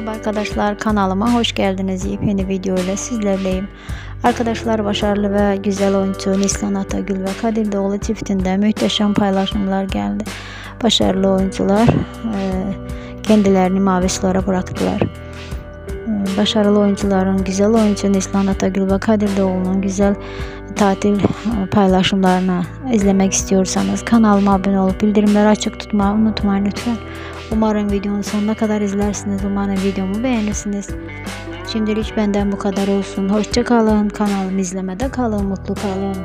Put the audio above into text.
Merhaba arkadaşlar kanalıma hoş geldiniz. Yepyeni video ile sizlerleyim. Arkadaşlar başarılı ve güzel oyuncu Nislan Atagül ve Kadir Doğulu çiftinde muhteşem paylaşımlar geldi. Başarılı oyuncular e, kendilerini mavi sulara bıraktılar. E, Başarılı oyuncuların güzel oyuncu Nislan Atagül ve Kadir Doğulu'nun güzel tatil e, paylaşımlarını izlemek istiyorsanız kanalıma abone olup bildirimleri açık tutmayı unutmayın lütfen. Umarım videonun sonuna kadar izlersiniz. Umarım videomu beğenirsiniz. Şimdilik benden bu kadar olsun. Hoşça kalın. Kanalımı izlemede kalın. Mutlu kalın.